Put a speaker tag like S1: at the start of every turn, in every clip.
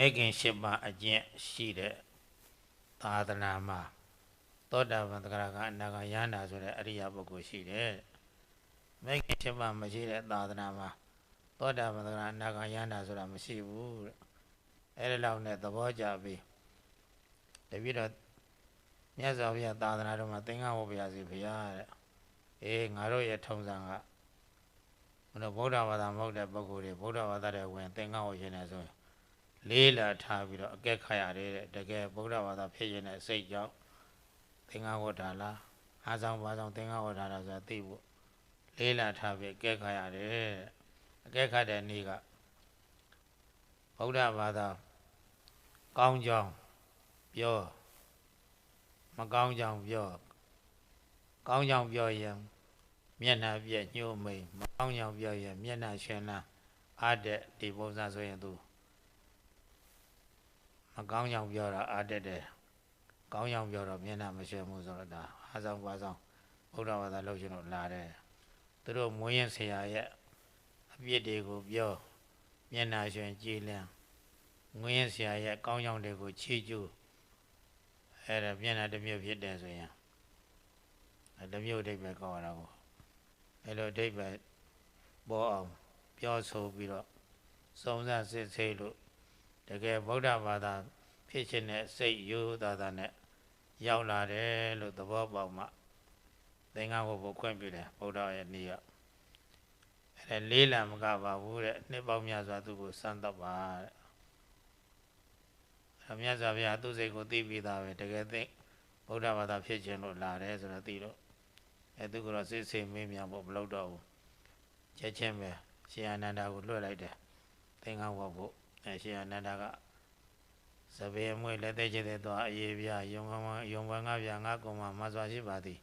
S1: မေခင်၈ပါးအကျင့်ရှိတဲ့သာသနာမှာသောတာပန်သဂရကအနာဂယန္တာဆိုတဲ့အရိယာပုဂ္ဂိုလ်ရှိတယ်မေခင်၈ပါးမရှိတဲ့သာသနာမှာသောတာပန်သဂရအနာဂယန္တာဆိုတာမရှိဘူးတဲ့အဲ့ဒီလောက်နဲ့သဘောကျပြီးတပြည့်တော့မြတ်စွာဘုရားသာသနာတော်မှာသင်္ကန်းဝတ်ပါရစေဘုရားတဲ့အေးငါတို့ရဲ့ထုံးစံကဘုရားဗုဒ္ဓဘာသာမဟုတ်တဲ့ပုဂ္ဂိုလ်တွေဗုဒ္ဓဘာသာတဲ့ဝင်သင်္ကန်းဝတ်ခြင်းနဲ့ဆိုရင် လေးလာထားပြီးတော့အကက်ခတ်ရတယ်တဲ့တကယ်ဗုဒ္ဓဘာသာဖြစ်ရင်တဲ့စိတ်ကြောင့်သင်္ဃဝတ္တာလားအားဆောင်ပါဆောင်သင်္ဃဝတ္တာလားဆိုတာသိဖို့လေးလာထားပြီးအကက်ခတ်ရတယ်တဲ့အကက်ခတ်တဲ့နေ့ကဗုဒ္ဓဘာသာကောင်းကြောင်းပြောမကောင်းကြောင်းပြောကောင်းကြောင်းပြောရင်မျက်နှာပြက်ညှို့မိန်မကောင်းကြောင်းပြောရင်မျက်နှာရှင်လန်းအားတဲ့ဒီပုံစံဆိုရင်သူ မကောင်းကြောင်ပြောတာအာတက်တယ်ကောင်းကြောင်ပြောတော့မျက်နှာမရွှဲမှုဆိုတော့ဒါအားဆောင်ပါဆောင်ဘုရားဘာသာလုပ်ရှင်လို့လာတယ်သူတို့မွေးရင်ဆရာရဲ့အပြစ်တွေကိုပြောမျက်နှာရွှင်ကြည်လန်းငွေရင်ဆရာရဲ့ကောင်းကြောင်တွေကိုချီးကျူးအဲ့ဒါမျက်နှာတစ်မျိုးဖြစ်တယ်ဆိုရင်အဲ့တစ်မျိုးအဓိပ္ပာယ်ကောင်းရတာကိုအဲ့လိုအဓိပ္ပာယ်ပေါ်အောင်ပြောဆိုပြီးတော့စုံစမ်းစစ်ဆေးလို့ တကယ်ဗုဒ္ဓဘာသာဖြစ်ခြင်းနဲ့စိတ်ရိုးသားသားနဲ့ရောက်လာတယ်လို့သဘောပေါက်မှသင်္ကန်းဝတ်ဖို့ခွင့်ပြုတယ်ဗုဒ္ဓရဲ့နေ့ကအဲ့ဒါလေးလံမကပါဘူးတဲ့နှစ်ပေါင်းများစွာသူ့ကိုစမ်းသပ်ပါတဲ့အဲ့မြတ်စွာဘုရားသူ့စိတ်ကိုသိပြီးသားပဲတကယ်သိဗုဒ္ဓဘာသာဖြစ်ခြင်းလို့လာတယ်ဆိုတော့သိတော့အဲ့သူကတော့စိတ်စိတ်မင်းများဖို့မလုပ်တော့ဘူးချက်ချင်းပဲရှင်အာနန္ဒာကိုလွှတ်လိုက်တယ်သင်္ကန်းဝတ်ဖို့ အဲရှင်အနန္ဒာကသဘေမွေလက်သေးချတဲ့သွားအေးပြယုံကမယုံဘငါးပြငါးကုံမှာမစွာရှိပါသည်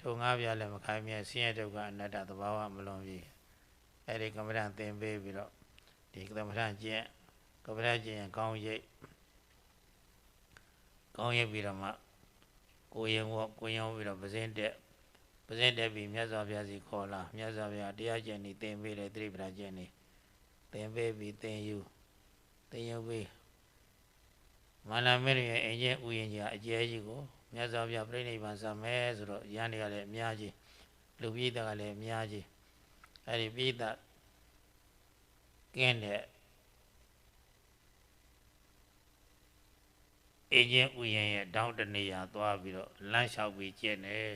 S1: ထိုငါးပြလည်းမခိုင်းမြဲဆင်းရဲဒုက္ခအနတ္တသဘာဝမလွန်ပြီအဲ့ဒီကမ္မဋ္ဌာန်းသင်ပေးပြီးတော့ဒီကမ္မဋ္ဌာန်းကျင့်ကမ္မဋ္ဌာန်းကျင့်ရင်ကောင်းရိပ်ကောင်းရိပ်ပြီးတော့မှကိုရင်ဝကိုရင်ဝပြီးတော့ပဇင်းတက်ပဇင်းတက်ပြီးမြတ်စွာဘုရားစီခေါ်လာမြတ်စွာဘုရားတရားကျင့်နေသင်ပေးတယ်သတိပဋ္ဌာန်ကျင့်နေသင်ပေးပြီးသင်ယူ သင်ယူပြီးမာနမေရရဲ့အင်ကျဥယျာဉ်ကြီးအကျဲကြီးကိုမြတ်စွာဘုရားပြိဋိဘံစမယ်ဆိုတော့ရန်တွေကလည်းအများကြီးလူပိသကလည်းအများကြီးအဲ့ဒီပိသကင်းတဲ့အင်ကျဥယျာဉ်ရဲ့တောင်းတနေရာသွားပြီးတော့လမ်းလျှောက်ပြီးကျင့်တယ်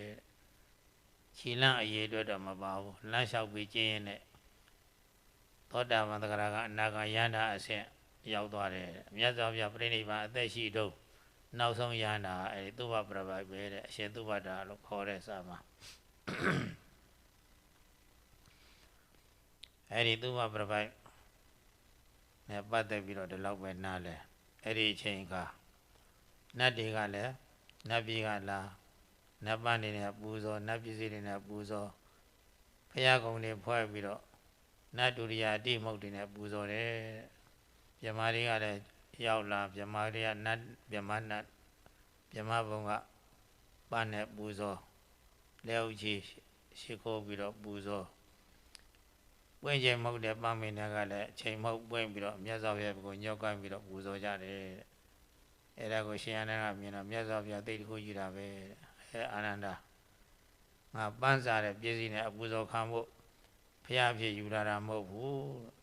S1: ခြေလမ်းအရေးအတွက်တော့မပါဘူးလမ်းလျှောက်ပြီးကျင့်ရင်လည်းသောတာပန်သဂရကအနာဂယန္တာအဆင့် ရောက်သွားတယ်မြတ်စွာဘုရားပြိဋိဘံအသက်ရှိတော့နောက်ဆုံးယန္တာအဲဒီသုဘပရပိုက်ပဲတဲ့အရှင်သုဘတာလို့ခေါ်တဲ့စာမှာအဲဒီသုဘပရပိုက်နဲ့ပတ်သက်ပြီးတော့ဒီလောက်ပဲနားလဲအဲ့ဒီအချိန်ကနတ်တွေကလည်းနတ်ပြည်ကလာနတ်ပန်းတွေနဲ့ပူဇော်နတ်ပြည်စီတွေနဲ့ပူဇော်ဖရာကုံတွေဖွဲ့ပြီးတော့နတ်ဒုရိယာအတိမုတ်တွေနဲ့ပူဇော်တယ် မြမတွေကလည်းရောက်လာမြမတွေကနတ်မြမနတ်မြမဘုံကပန်းနဲ့ပူဇော်လက်ဥကြီးရှိခိုးပြီးတော့ပူဇော်ပွင့်ချိန်မဟုတ်တဲ့ပန်းမင်းတွေကလည်းချိန်မဟုတ်ပွင့်ပြီးတော့မြတ်စွာဘုရားကိုညှောက်ကိုင်းပြီးတော့ပူဇော်ကြတယ်အဲ့ဒါကိုရှင်အနန္ဒမြင်တော့မြတ်စွာဘုရားသိတခုကြီးတာပဲအဲအာနန္ဒငါပန်းစားတဲ့ပြည့်စည်နဲ့အပူဇော်ခံဖို့ဖျားဖြစ်ယူလာတာမဟုတ်ဘူး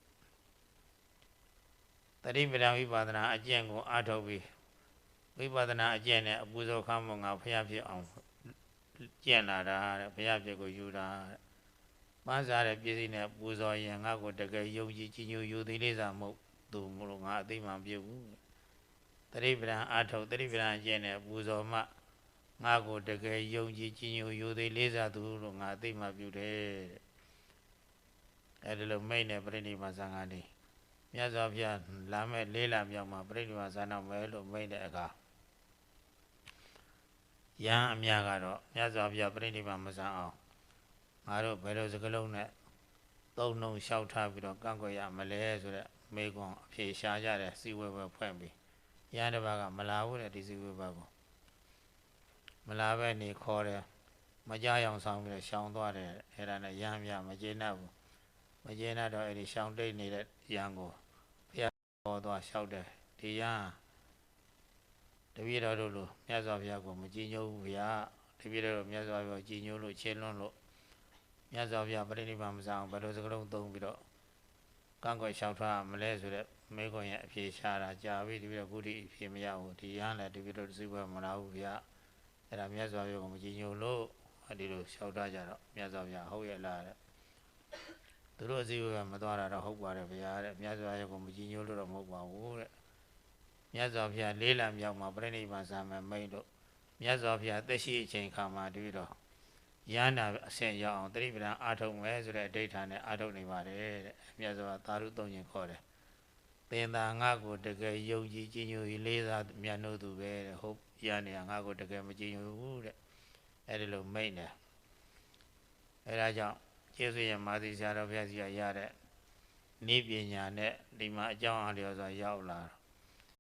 S1: တတိပဒံဝိပါဒနာအကျင့်ကိုအားထုတ်ပြီးဝိပါဒနာအကျင့်နဲ့အပူဇော်ခမ်းမငါဖျားဖြစ်အောင်ကျင့်လာတာတဲ့ဖျားဖြစ်ကိုယူတာတဲ့ပန်းစားတဲ့ပြည့်စည်နဲ့ပူဇော်ရင်ငါ့ကိုတကယ်ယုံကြည်ကြည်ညိုယူသေးလေးစားမဟုတ်သူမလို့ငါအသိမှမပြုဘူးတတိပဒံအားထုတ်တတိပဒံအကျင့်နဲ့ပူဇော်မှငါ့ကိုတကယ်ယုံကြည်ကြည်ညိုယူသေးလေးစားသူလို့ငါအသိမှပြုတယ်တဲ့အဲဒီလိုမိတ်နဲ့ပြိဋိမာဇံကနေ မြတ်စွာဘုရားလာမဲ့လေးလမြောက်မှာပြိဋိမာဇံတော့မဲလို့မိတ်တဲ့အခါယံအမြကတော့မြတ်စွာဘုရားပြိဋိမာမဇံအောင်ငါတို့ဘယ်လိုစကလုံးနဲ့သုံးလုံးလျှောက်ထားပြီးတော့ကန့်ကွက်ရမလဲဆိုတဲ့မေကွန်အဖြေရှာကြတဲ့စီဝဲပဲဖွင့်ပြီးယံတစ်ပါးကမလာဘူးတဲ့ဒီစီဝဲပါကိုမလာပဲနေခေါ်တယ်မကြအောင်ဆောင်ပြီးတော့ရှောင်သွားတယ်အဲ့ဒါနဲ့ရမ်းပြမကျေနပ်ဘူးမကျေနပ်တော့အဲ့ဒီရှောင်းတိတ်နေတဲ့ရန်ကို ပေါ်သွားလျှောက်တယ်ဒီရန်တပည့်တော်တို့လိုမြတ်စွာဘုရားကိုမကြည်ညိုဘူးဗျာတပည့်တော်တို့မြတ်စွာဘုရားကြည်ညိုလို့ချင်းလွန်းလို့မြတ်စွာဘုရားပြိဋိဘံမဆောင်ဘယ်လိုစကလုံးသုံးပြီးတော့ကန့်ကွက်လျှောက်ထားမလဲဆိုတဲ့မေခွန်ရဲ့အဖြေရှာတာကြာပြီတပည့်တော်ခုထိအဖြေမရဘူးဒီရန်လည်းတပည့်တော်စုဘမလာဘူးဗျာအဲ့ဒါမြတ်စွာဘုရားကိုမကြည်ညိုလို့ဒီလိုလျှောက်ထားကြတော့မြတ်စွာဘုရားဟုတ်ရဲ့လားတဲ့ သူတို့အစည်းအဝေးကမသွားတာတော့ဟုတ်ပါတယ်ဗျာတဲ့မြတ်စွာဘုရားကိုမကြည်ညိုလို့တော့မဟုတ်ပါဘူးတဲ့မြတ်စွာဘုရားလေးလံမြောက်မှာပြိဋိဘံစာမယ်မိတ်တို့မြတ်စွာဘုရားသက်ရှိအချိန်ခါမှာတပည့်တော်ရဟန္တာအဆင့်ရောက်အောင်တတိပဒံအာထုံမယ်ဆိုတဲ့အဋ္ဌာနဲ့အာထုံနေပါတယ်တဲ့မြတ်စွာသာရုသုံးရင်ခေါ်တယ်သင်္သာငါကိုတကယ်ယုံကြည်ကြည်ညိုရေးလေးစားမြတ်တို့သူပဲတဲ့ဟုတ်ရနေငါကိုတကယ်မကြည်ညိုဘူးတဲ့အဲ့ဒီလိုမိတ်တယ်အဲ့ဒါကြောင့် ကျေးဇူးရမာသီဆရာတော်ဘုရားကြီးရရတဲ့နိပညာနဲ့ဒီမှာအကြောင်းအလျော်စွာရောက်လာတော့